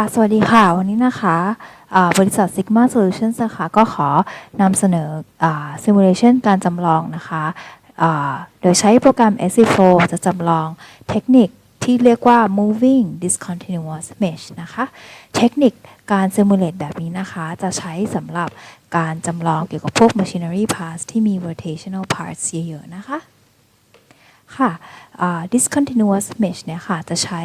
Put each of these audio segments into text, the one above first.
ค่ะ สวัสดีค่ะ วันนี้นะคะบริษัท Sigma Solutions นะคะ ก็ขอนำเสนอ simulation การจำลองนะคะ โดยใช้โปรแกรม SC4 จะจำลองเทคนิคที่เรียกว่า moving discontinuous mesh นะคะ เทคนิคการ simulate แบบนี้นะคะ จะใช้สำหรับการจำลองเกี่ยวกับพวก machinery parts ที่มี rotational parts เยอะๆนะคะ ค่ะ discontinuous mesh เนี่ยค่ะ จะใช้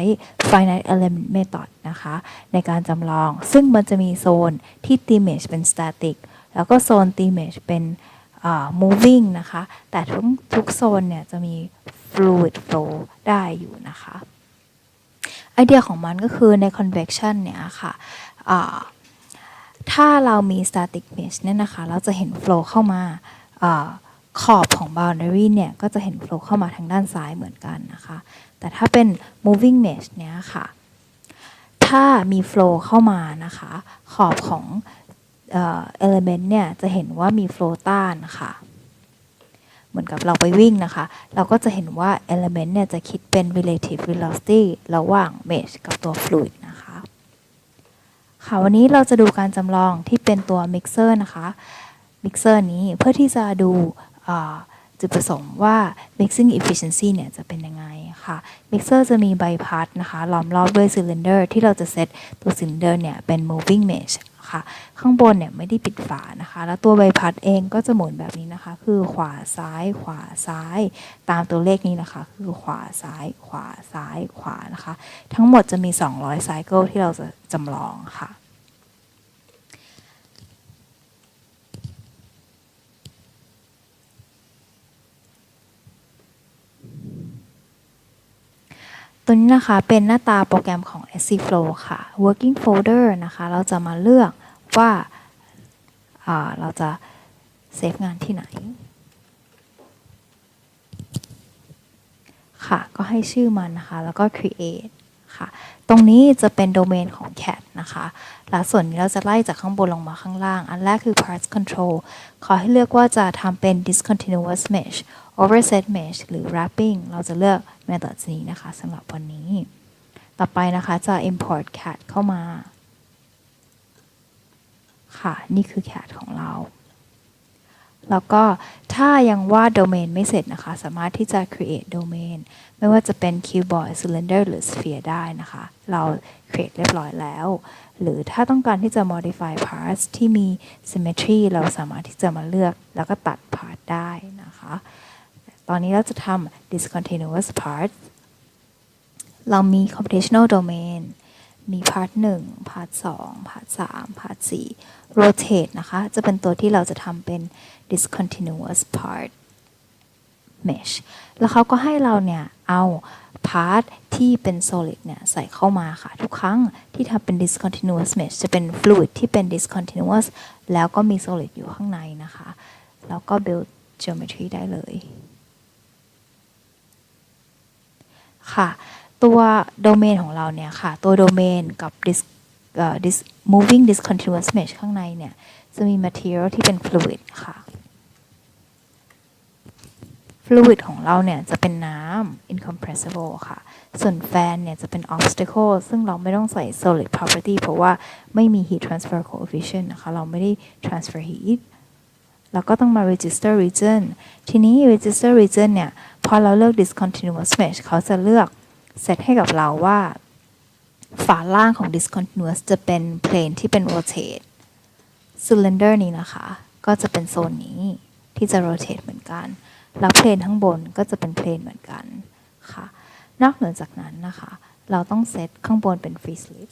finite element method นะคะ ในการจำลอง ซึ่งมันจะมีโซนที่ t mesh เป็น static แล้วก็โซน t mesh เป็น moving นะคะ แต่ทุกทุกโซนเนี่ยจะมี fluid flow ได้อยู่นะคะ ไอเดียของมันก็คือใน convection เนี่ยค่ะถ้าเรามี static mesh เนี่ยนะคะ เราจะเห็น flow เข้ามาอ่า ขอบของ boundary เนี่ย ก็จะเห็น flow เข้ามาทางด้านซ้ายเหมือนกันนะคะ แต่ถ้าเป็น moving mesh เนี่ยค่ะ ถ้ามี flow เข้ามานะคะ ขอบของเอ่อ element เนี่ย จะเห็นว่ามี flow ต้านค่ะ เหมือนกับเราไปวิ่งนะคะ เราก็จะเห็นว่า element เนี่ย จะคิดเป็น relative velocity ระหว่าง mesh กับตัว fluid นะคะค่ะวันนี้เราจะดูการจำลองที่เป็นตัว mixer นะคะ mixer นี้เพื่อที่จะดู จุดประสงค์ว่า mixing efficiency เนี่ยจะเป็นยังไงค่ะ mixer จะมีใบพัดนะคะล้อมรอบด้วย cylinder ที่เราจะเซตตัว cylinder เนี่ยเป็น moving mesh ค่ะ ข้างบนเนี่ยไม่ได้ปิดฝานะคะ แล้วตัวใบพัดเองก็จะหมุนแบบนี้นะคะ คือขวาซ้าย ขวาซ้าย ตามตัวเลขนี้นะคะ คือขวาซ้าย ขวาซ้าย ขวานะคะ ทั้งหมดจะมี 200 cycle ที่เราจะจำลองค่ะ ตัวนี้นะคะเป็นหน้าตาโปรแกรมของ SC Flow ค่ะ working folder นะคะ เราจะมาเลือกว่าาเราจะเซฟงานที่ไหน ค่ะ ก็ให้ชื่อมันนะคะ แล้วก็ create ค่ะ ตรงนี้จะเป็นโดเมนของ cat นะคะ แล้วส่วนนี้เราจะไล่จากข้างบนลงมาข้างล่าง อันแรกคือ parts control ขอให้เลือกว่าจะทำเป็น discontinuous mesh overset mesh หรือ wrapping เราจะเลือก method นี้นะคะสำหรับวันนี้ ต่อไปนะคะจะ import cat เข้ามา ค่ะ นี่คือ cat ของเรา แล้วก็ถ้ายังวาดโดเมนไม่เสร็จนะคะ สามารถที่จะ create domain ไม่ว่าจะเป็น cuboid cylinder หรือ sphere ได้นะคะ เรา create เรียบร้อยแล้ว หรือถ้าต้องการที่จะ modify parts ที่มี symmetry เราสามารถที่จะมาเลือกแล้วก็ตัด part ได้นะคะ ตอนนี้เราจะทำ discontinuous part เรามี computational domain มี part 1 part 2 part 3 part 4 rotate นะคะ จะเป็นตัวที่เราจะทำเป็น discontinuous part mesh แล้วเขาก็ให้เราเนี่ย เอา part ที่เป็น solid เนี่ย ใส่เข้ามาค่ะ ทุกครั้งที่ทำเป็น discontinuous mesh จะเป็น fluid ที่เป็น discontinuous แล้วก็มี solid อยู่ข้างในนะคะ แล้วก็ build geometry ได้เลย ค่ะ ตัวโดเมนของเราเนี่ยค่ะ ตัวโดเมนกับ dis เอ่อ dis moving discontinuous mesh ข้างในเนี่ย จะมี material ที่เป็น fluid ค่ะ fluid ของเราเนี่ย จะเป็นน้ำ incompressible ค่ะ ส่วนแฟนเนี่ย จะเป็น obstacle ซึ่งเราไม่ต้องใส่ solid property เพราะว่าไม่มี heat transfer coefficient นะคะ เราไม่ได้ transfer heat แล้วก็ต้องมา register region ทีนี้ register region เนี่ย พอเราเลือก discontinuous mesh เขาจะเลือกเซตให้กับเราว่า ฝาล่างของ discontinuous จะเป็น plane ที่เป็น rotate cylinder นี้นะคะ ก็จะเป็นโซนนี้ที่จะ rotate เหมือนกัน แล้วเพลนข้างบนก็จะเป็นเพลนเหมือนกันค่ะ นอกเหนือจากนั้นนะคะ เราต้องเซตข้างบนเป็น free slip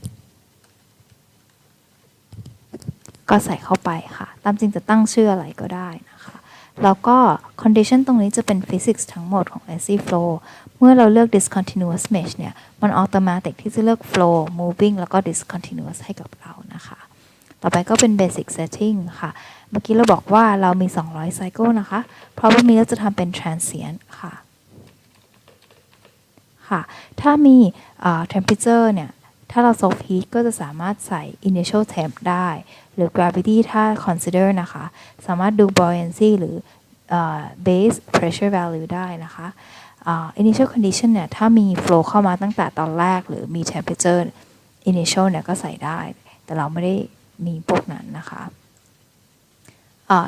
ก็ใส่เข้าไปค่ะ ตามจริงจะตั้งชื่ออะไรก็ได้นะคะ แล้วก็ condition ตรงนี้จะเป็น physics ทั้งหมดของ SC flow เมื่อเราเลือก discontinuous mesh เนี่ย มัน automatic ที่จะเลือก flow moving แล้วก็ discontinuous ให้กับเรานะคะ ต่อไปก็เป็น basic setting ค่ะ เมื่อกี้เราบอกว่าเรามี 200 cycle นะคะเพราะว่ามีเราจะทำเป็น transient ค่ะ ค่ะ ถ้ามี temperature เนี่ย ถ้าเรา soft heat ก็จะสามารถใส่ initial temp ได้ หรือ gravity ถ้า consider นะคะ สามารถดู buoyancy หรือ base pressure value ได้นะคะ initial condition เนี่ย ถ้ามี flow เข้ามาตั้งแต่ตอนแรก หรือมี temperature initial เนี่ย ก็ใส่ได้ แต่เราไม่ได้มีพวกนั้นนะคะ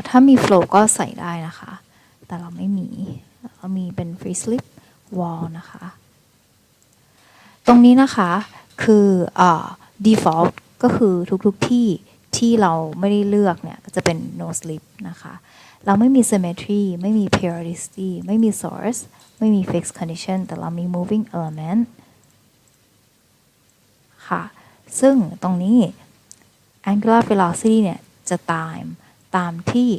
ถ้ามี flow ก็ใส่ได้นะคะ แต่เราไม่มีเรามีเป็น free slip wall นะคะ ตรงนี้นะคะ คืออ default ก็คือทุกๆที่ที่เราไม่ได้เลือกเนี่ย ก็จะเป็น no slip นะคะ เราไม่มี symmetry ไม่มี periodicity ไม่มี source ไม่มี fixed condition แต่เรามี moving element ค่ะ ซึ่งตรงนี้ angular velocity เนี่ย จะตาม ตามที่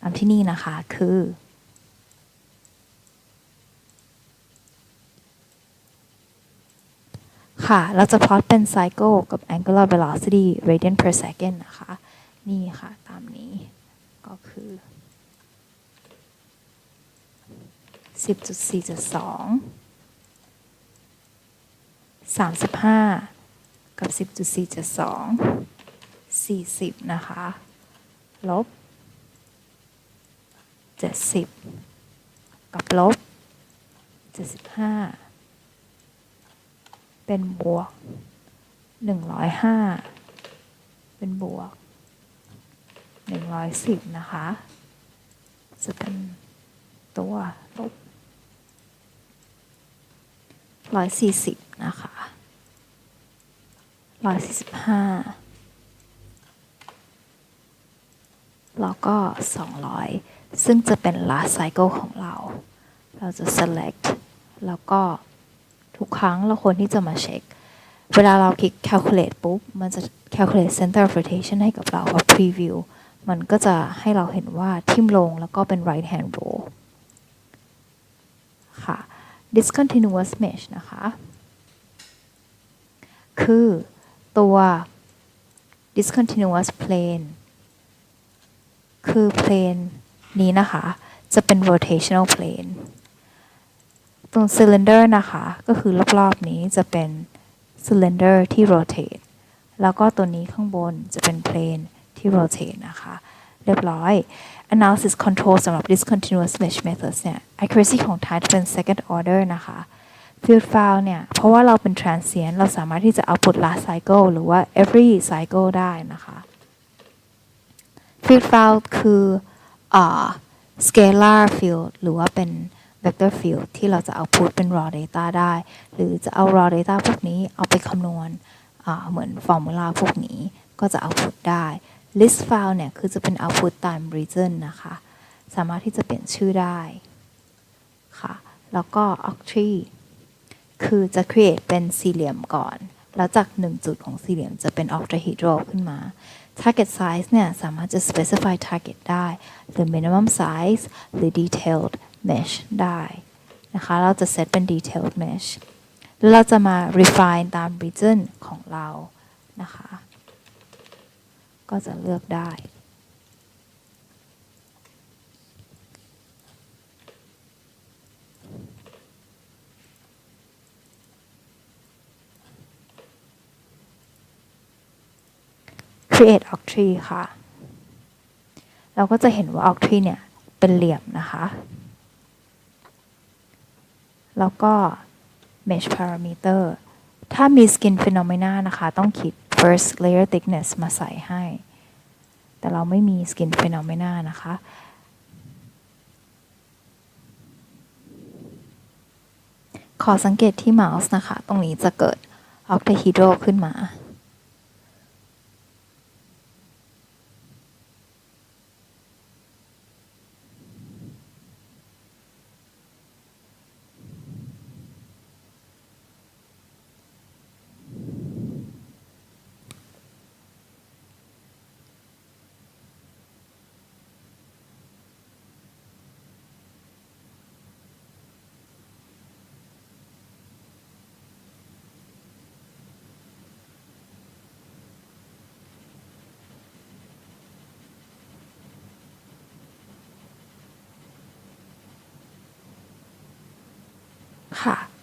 ตามที่นี่นะคะ คือ ค่ะ เราจะพลอตเป็น cycle กับ angular velocity radian per second นะคะ นี่ค่ะ ตามนี้ก็คือ 10.4.2 35 กับ 10.4.2 40 นะคะ ลบ 70 กับลบ 75 เป็นบวก105เป็นบวก110นะคะจะเป็นตัวลบ140นะคะ145แล้วก็ 200 ซึ่งจะเป็น last cycle ของเรา เราจะ select แล้วก็ ทุกครั้งเราควรที่จะมาเช็ค เวลาเราคลิก calculate ปุ๊บ มันจะ calculate center of rotation ให้กับเราพอ preview มันก็จะให้เราเห็นว่าทิ่มลงแล้วก็เป็น right hand roll ค่ะ discontinuous mesh นะคะ คือตัว discontinuous plane คือ plane นี้นะคะ จะเป็น rotational plane ตรง cylinder นะคะ ก็คือรอบๆนี้จะเป็น cylinder ที่ rotate แล้วก็ตัวนี้ข้างบนจะเป็น plane ที่ rotate นะคะ เรียบร้อย analysis control สำหรับ discontinuous mesh methods เนี่ย accuracy ของ time จะเป็น second order นะคะ field file เนี่ย เพราะว่าเราเป็น transient เราสามารถที่จะ output last cycle หรือว่า every cycle ได้นะคะ field file คืออ scalar field หรือว่าเป็น vector field ที่เราจะ output เป็น raw data ได้ หรือจะเอา raw data พวกนี้เอาไปคำนวณเหมือน formula พวกนี้ก็จะ output ได้ list file เนี่ย คือจะเป็น output ตาม region นะคะ สามารถที่จะเปลี่ยนชื่อได้ค่ะ แล้วก็ octree คือจะ create เป็นสี่เหลี่ยมก่อน แล้วจากหนึ่งจุดของสี่เหลี่ยมจะเป็น octahedral ขึ้นมา target size เนี่ย สามารถจะ specify target ได้ หรือ minimum size หรือ detailed mesh ได้นะคะเราจะ set เป็น detailed mesh แล้วเราจะมา refine ตาม region ของเรานะคะ ก็จะเลือกได้ create octree ค่ะ เราก็จะเห็นว่า octree เนี่ย เป็นเหลี่ยมนะคะ แล้วก็ mesh parameter ถ้ามี skin phenomena นะคะ ต้องคิด first layer thickness มาใส่ให้ แต่เราไม่มี skin phenomena นะคะ ขอสังเกตที่เมาส์นะคะ ตรงนี้จะเกิด octahedral ขึ้นมา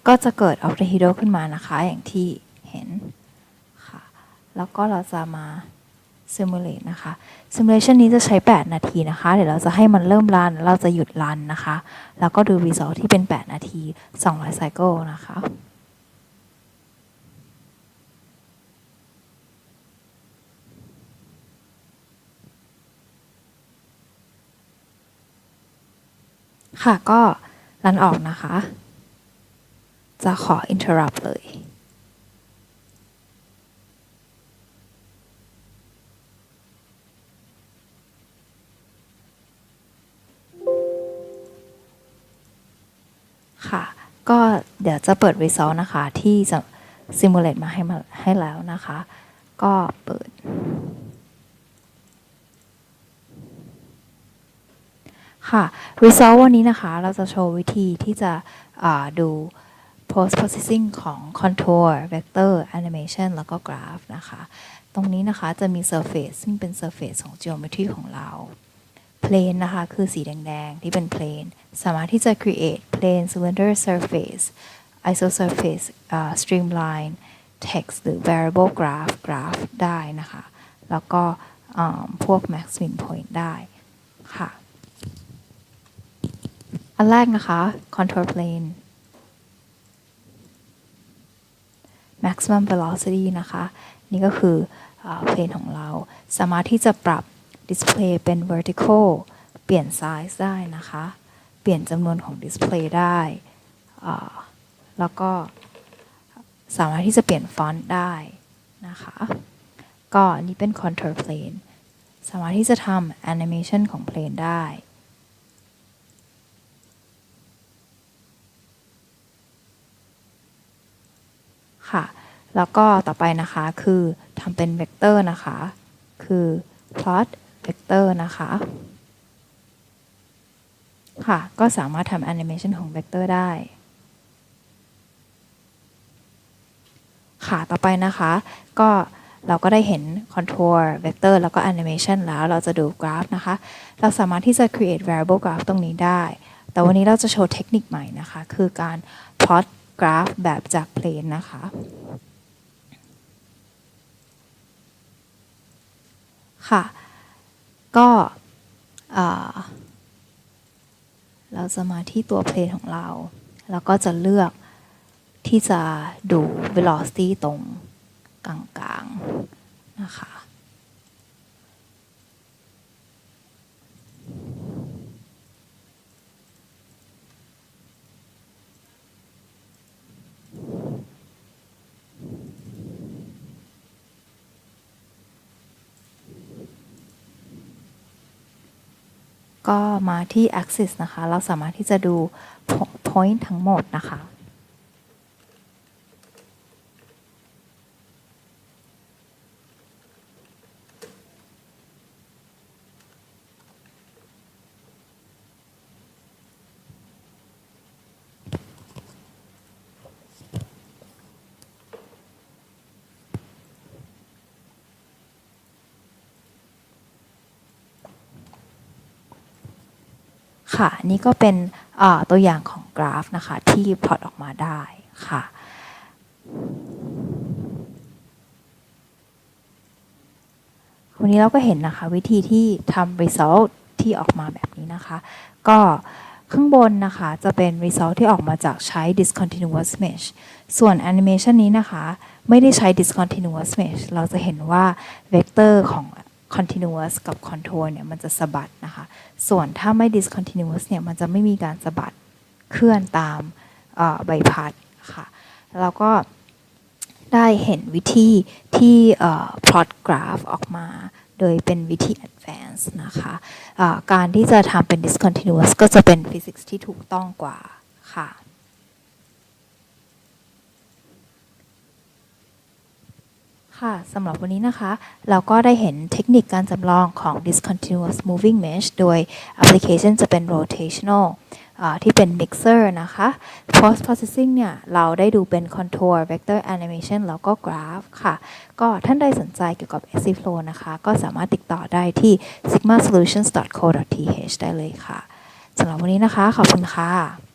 ก็จะเกิดอัลตราฮีโดขึ้นมานะคะ อย่างที่เห็นค่ะ แล้วก็เราจะมาซิมูเลต์นะคะซิมูเลต์นี้จะใช้ 8 นาทีนะคะ เดี๋ยวเราจะให้มันเริ่มรัน เราจะหยุดรันนะคะ แล้วก็ดูวีซอลที่เป็น 8 นาที 200 cycle นะคะค่ะก็รันออกนะคะ จะขอ interrupt เลย ค่ะ ก็เดี๋ยวจะเปิด result นะคะ ที่จะ simulate มาให้มาให้แล้วนะคะ ก็เปิด ค่ะ result วันนี้นะคะ เราจะโชว์วิธีที่จะดู post processing ของ contour vector animation แล้วก็ graph นะคะ ตรงนี้นะคะจะมี surface ซึ่งเป็น surface ของ geometry ของเรา plane นะคะ คือสีแดงๆ ที่เป็น plane สามารถที่จะ create plane cylinder surface isosurface อ่า streamline text หรือ variable graph graph ได้นะคะ แล้วก็พวก max min point ได้ค่ะ อันแรกนะคะ contour plane maximum velocity นะคะ นี่ก็คือเพลนของเรา สามารถที่จะปรับ display เป็น vertical เปลี่ยน size ได้นะคะ เปลี่ยนจำนวนของ display ได้ แล้วก็สามารถที่จะเปลี่ยนฟอนต์ได้นะคะ ก็อันนี้เป็น contour plane สามารถที่จะทำ animation ของ plane ได้ ค่ะ แล้วก็ต่อไปนะคะคือทำเป็นเวกเตอร์นะคะ คือ plot vector นะคะ ค่ะ ก็สามารถทำ animation ของเวกเตอร์ได้ ค่ะ ต่อไปนะคะ ก็เราก็ได้เห็น contour vector แล้วก็ animation แล้วเราจะดูกราฟนะคะ เราสามารถที่จะ create variable graph ตรงนี้ได้ แต่วันนี้เราจะโชว์เทคนิคใหม่นะคะ คือการ plot กราฟแบบจาก plane นะคะ ค่ะ ก็เราจะมาที่ตัวเพลนของเรา แล้วก็จะเลือกที่จะดู velocity ตรงกลางๆ นะคะ ก็มาที่ axis นะคะ เราสามารถที่จะดู point ทั้งหมดนะคะ ค่ะ นี่ก็เป็นตัวอย่างของกราฟนะคะ ที่พลอตออกมาได้ค่ะวันนี้เราก็เห็นนะคะ วิธีที่ทำ result ที่ออกมาแบบนี้นะคะ ก็ข้างบนนะคะจะเป็น result ที่ออกมาจากใช้ discontinuous mesh ส่วน animation นี้นะคะ ไม่ได้ใช้ discontinuous mesh เราจะเห็นว่า vector ของ continuous กับ contour เนี่ยมันจะสะบัดนะคะ ส่วนถ้าไม่ discontinuous เนี่ยมันจะไม่มีการสะบัดเคลื่อนตามใบพัดค่ะ แล้วก็ได้เห็นวิธีที่เอ่อ plot graph ออกมา โดยเป็นวิธี advance นะคะะการที่จะทำเป็น discontinuous ก็จะเป็น physics ที่ถูกต้องกว่าค่ะ ค่ะสำหรับวันนี้นะคะ เราก็ได้เห็นเทคนิคการจำลองของ discontinuous moving mesh โดยแอปพลิเคชันจะเป็น rotational ที่เป็น mixer นะคะ post processing เนี่ย เราได้ดูเป็น contour vector animation แล้วก็ graph ค่ะ ก็ท่านใดสนใจเกี่ยวกับ s f l o w นะคะ ก็สามารถติดต่อได้ที่ sigmasolutions.co.th ได้เลยค่ะสำหรับวันนี้นะคะ ขอบคุณค่ะ